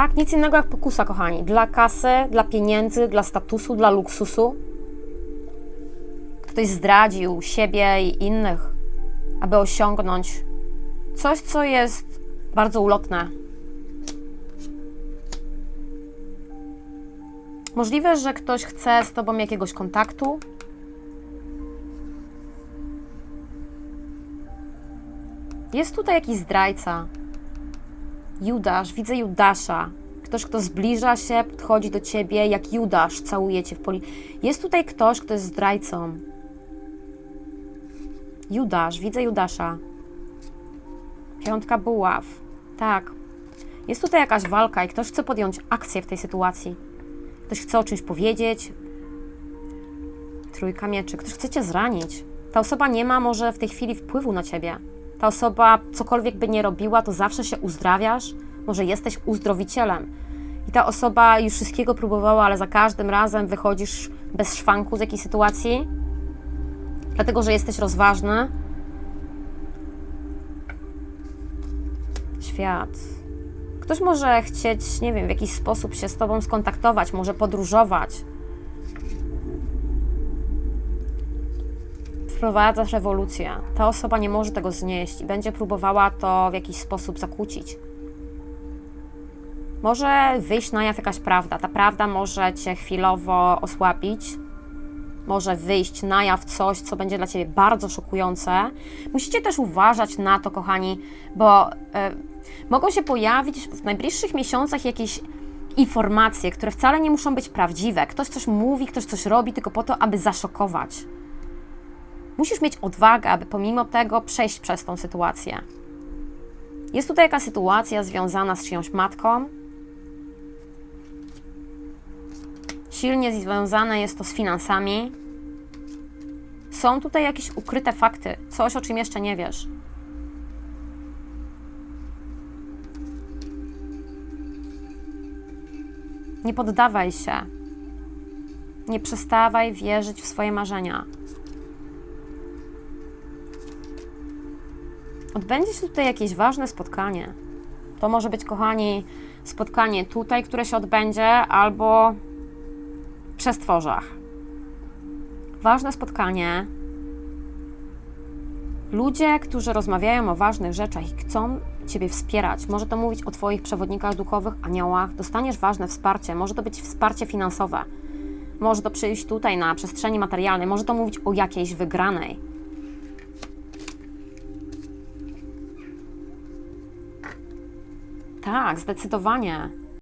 Tak, nic innego jak pokusa, kochani. Dla kasy, dla pieniędzy, dla statusu, dla luksusu. Ktoś zdradził siebie i innych, aby osiągnąć coś, co jest bardzo ulotne. Możliwe, że ktoś chce z tobą jakiegoś kontaktu. Jest tutaj jakiś zdrajca. Judasz, widzę Judasza. Ktoś, kto zbliża się, podchodzi do ciebie, jak Judasz całuje cię w poli. Jest tutaj ktoś, kto jest zdrajcą. Judasz, widzę Judasza. Piątka buław. Tak. Jest tutaj jakaś walka i ktoś chce podjąć akcję w tej sytuacji. Ktoś chce o czymś powiedzieć. Trójka mieczy. Ktoś chce cię zranić. Ta osoba nie ma może w tej chwili wpływu na ciebie. Ta osoba, cokolwiek by nie robiła, to zawsze się uzdrawiasz. Może jesteś uzdrowicielem. I ta osoba już wszystkiego próbowała, ale za każdym razem wychodzisz bez szwanku z jakiejś sytuacji, dlatego że jesteś rozważny. Świat. Ktoś może chcieć, nie wiem, w jakiś sposób się z tobą skontaktować, może podróżować. Wprowadzasz rewolucję. Ta osoba nie może tego znieść i będzie próbowała to w jakiś sposób zakłócić. Może wyjść na jaw jakaś prawda. Ta prawda może cię chwilowo osłabić. Może wyjść na jaw coś, co będzie dla ciebie bardzo szokujące. Musicie też uważać na to, kochani, bo e, mogą się pojawić w najbliższych miesiącach jakieś informacje, które wcale nie muszą być prawdziwe. Ktoś coś mówi, ktoś coś robi tylko po to, aby zaszokować. Musisz mieć odwagę, aby pomimo tego przejść przez tą sytuację. Jest tutaj jakaś sytuacja związana z czyjąś matką. Silnie związane jest to z finansami. Są tutaj jakieś ukryte fakty, coś o czym jeszcze nie wiesz. Nie poddawaj się. Nie przestawaj wierzyć w swoje marzenia. Odbędzie się tutaj jakieś ważne spotkanie. To może być, kochani, spotkanie tutaj, które się odbędzie, albo w przestworzach. Ważne spotkanie. Ludzie, którzy rozmawiają o ważnych rzeczach i chcą Ciebie wspierać. Może to mówić o Twoich przewodnikach duchowych, aniołach. Dostaniesz ważne wsparcie. Może to być wsparcie finansowe. Może to przyjść tutaj na przestrzeni materialnej. Może to mówić o jakiejś wygranej. Tak, zdecydowanie.